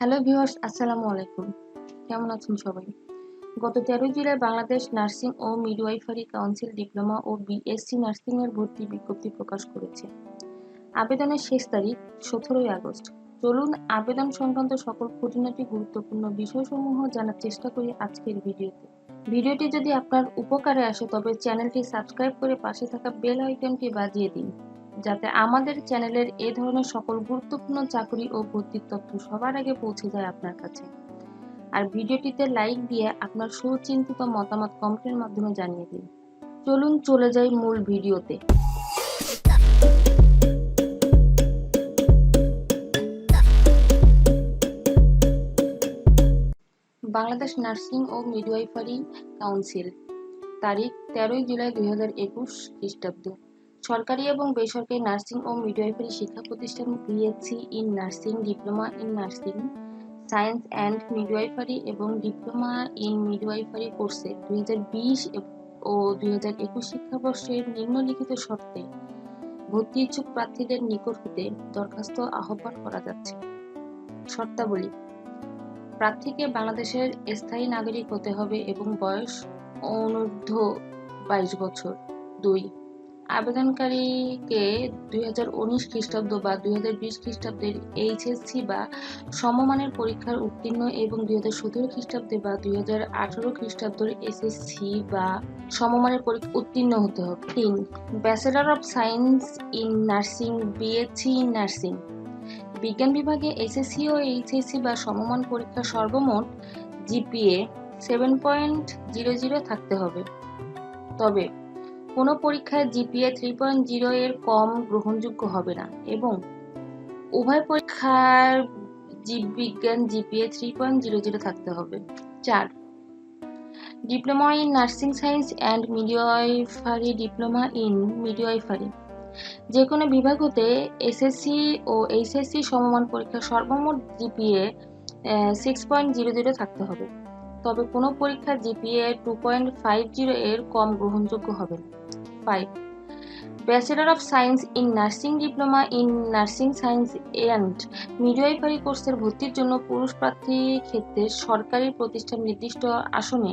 Hello viewers, আসসালামু আলাইকুম। কেমন আছেন সবাই? গত তেরোই জুলাই বাংলাদেশ নার্সিং ও মিডওয়াইফারি কাউন্সিল ডিপ্লোমা ও বিএসসি নার্সিং এর ভর্তি বিজ্ঞপ্তি প্রকাশ করেছে। আবেদনের শেষ তারিখ সতেরোই আগস্ট। চলুন আবেদন সংক্রান্ত সকল খুঁটিনাটি গুরুত্বপূর্ণ বিষয়সমূহ জানার চেষ্টা করি আজকের ভিডিওতে। ভিডিওটি যদি আপনার উপকারে আসে, তবে চ্যানেলটি সাবস্ক্রাইব করে পাশে থাকা বেল আইকনটি বাজিয়ে দিন। যাতে আমাদের চ্যানেলের এ ধরনের সকল গুরুত্বপূর্ণ চাকরি ও ভর্তির তথ্য সবার আগে পৌঁছে যায় আপনার কাছে। আর ভিডিওটিতে লাইক দিয়ে আপনার সুচিন্তিত মতামত কমেন্টের মাধ্যমে জানিয়ে দিন। চলুন চলে যাই মূল ভিডিওতে। বাংলাদেশ নার্সিং ও মিডওয়াইফারি কাউন্সিল, তারিখ তেরোই জুলাই দুই হাজার একুশ খ্রিস্টাব্দ। সরকারি এবং বেসরকারি নার্সিং ও মিডওয়াইফারি শিক্ষা প্রতিষ্ঠান BSc in nursing, diploma in nursing, science and midwifery এবং ডিপ্লোমা ইন মিডওয়াইফারি কোর্সে দুই ও দুই হাজার একুশ শিক্ষাবর্ষের নিম্নলিখিত শর্তে ভর্তি ইচ্ছুক প্রার্থীদের নিকট হতে দরখাস্ত আহ্বান করা যাচ্ছে। শর্তাবলী, প্রার্থীকে বাংলাদেশের স্থায়ী নাগরিক হতে হবে এবং বয়স অনূর্ধ্ব বাইশ বছর। দুই আবেদনকারীকে দুই হাজার উনিশ খ্রিস্টাব্দ বা দুই হাজার বিশ খ্রিস্টাব্দের এইচএসসি বা সমমানের পরীক্ষার উত্তীর্ণ এবং দুই হাজার সতেরো খ্রিস্টাব্দে বা দুই হাজার আঠারো খ্রিস্টাব্দের এসএসসি বা সমমানের পরীক্ষা, উত্তীর্ণ হতে হবে। তিন, bachelor of science in nursing BSc in nursing. বিজ্ঞান বিভাগে এসএসসি ও এইচএসসি বা সমমান পরীক্ষা সর্বমোট GPA seven point zero zero থাকতে হবে। তবে কোনো পরীক্ষায় জিপিএ থ্রি পয়েন্ট জিরো এর কম গ্রহণযোগ্য হবে না এবং উভয় পরীক্ষার জীববিজ্ঞান GPA three point zero zero থাকতে হবে। চার, diploma in nursing science and midwifery diploma in midwifery যে কোনো বিভাগ হতে এসএসসি ও এইচএসসি সমমান পরীক্ষার সর্বমোট GPA six point zero zero থাকতে হবে। তবে কোনো পরীক্ষা GPA two point five zero এর কম গ্রহণযোগ্য হবে। Five bachelor of science in nursing diploma in nursing science and midwifery কোর্সের ভর্তির জন্য পুরুষ প্রার্থীর ক্ষেত্রে সরকারি প্রতিষ্ঠান নির্দিষ্ট আসনে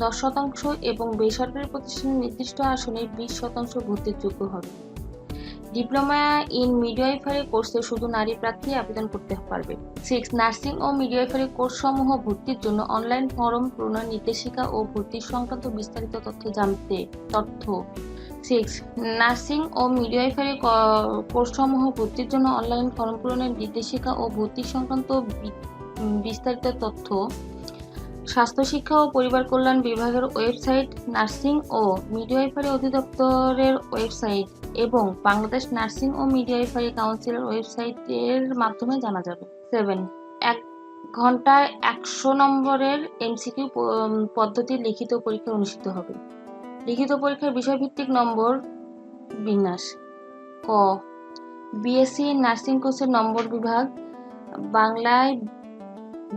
দশ শতাংশ এবং বেসরকারি প্রতিষ্ঠানের নির্দিষ্ট আসনে বিশ শতাংশ ভর্তির যোগ্য হবে। ডিপ্লোমা ইন মিডওয়াইফারি কোর্সে শুধু নারী প্রার্থী আবেদন করতে পারবে। সিক্স নার্সিং ও মিডওয়াইফারি কোর্স সমূহ ভর্তির জন্য অনলাইন ফর্ম প্রণয়ন, নির্দেশিকা ও ভর্তির সংক্রান্ত বিস্তারিত তথ্য জানতে তথ্য। সিক্স নার্সিং ও মিডওয়াইফারি কোর্সসমূহ ভর্তির জন্য অনলাইন ফর্ম পূরণের নির্দেশিকা ও ভর্তি সংক্রান্ত বিস্তারিত তথ্য। স্বাস্থ্য শিক্ষা ও পরিবার কল্যাণ বিভাগের ওয়েবসাইট নার্সিং ও মিডওয়াইফারি অধিদপ্তরের ওয়েবসাইট এবং বাংলাদেশ নার্সিং ও মিডওয়াইফারি কাউন্সিলের ওয়েবসাইটের মাধ্যমে জানা যাবে। সেভেন, এক ঘন্টায় একশো নম্বরের এমসিকিউ পদ্ধতির লিখিত পরীক্ষা অনুষ্ঠিত হবে। লিখিত পরীক্ষার বিষয়ভিত্তিক নম্বর বিন্যাস। ক, বিএসসি নার্সিং কোর্সের নম্বর বিভাগ বাংলায়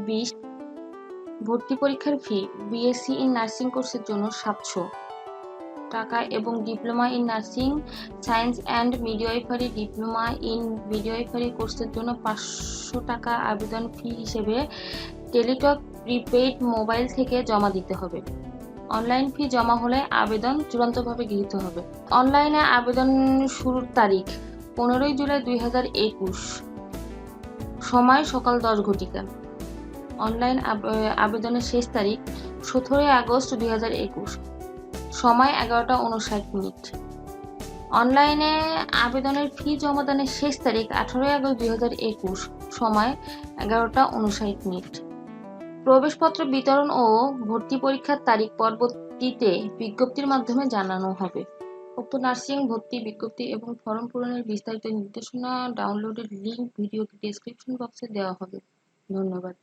বিশ ভর্তি পরীক্ষার ফি বিএসসি ইন নার্সিং কোর্সের জন্য সাতশো টাকা এবং diploma in nursing, science and midwifery diploma in midwifery কোর্সের জন্য পাঁচশো টাকা আবেদন ফি হিসেবে টেলিটক প্রিপেইড মোবাইল থেকে জমা দিতে হবে। অনলাইন ফি জমা হলে আবেদন চূড়ান্তভাবে গৃহীত হবে। অনলাইনে আবেদন শুরুর তারিখ পনেরোই জুলাই দুই হাজার একুশ। সময় সকাল দশ ঘটিকা। অনলাইন আবেদনের শেষ তারিখ সতেরোই আগস্ট দুই হাজার একুশ। সময় এগারোটা উনষাট মিনিট। অনলাইনে আবেদনের ফি জমাদানের শেষ তারিখ আঠারোই আগস্ট দুই হাজার একুশ। সময় এগারোটা উনষাট মিনিট। প্রবেশপত্র বিতরণ ও ভর্তি পরীক্ষার তারিখ পরবর্তীতে বিজ্ঞপ্তির মাধ্যমে জানানো হবে। উক্ত নার্সিং, ভর্তি, বিজ্ঞপ্তি এবং ফর্ম পূরণের বিস্তারিত নির্দেশনা ডাউনলোডের লিঙ্ক ভিডিও ডেসক্রিপশন বক্সে দেওয়া হবে। ধন্যবাদ।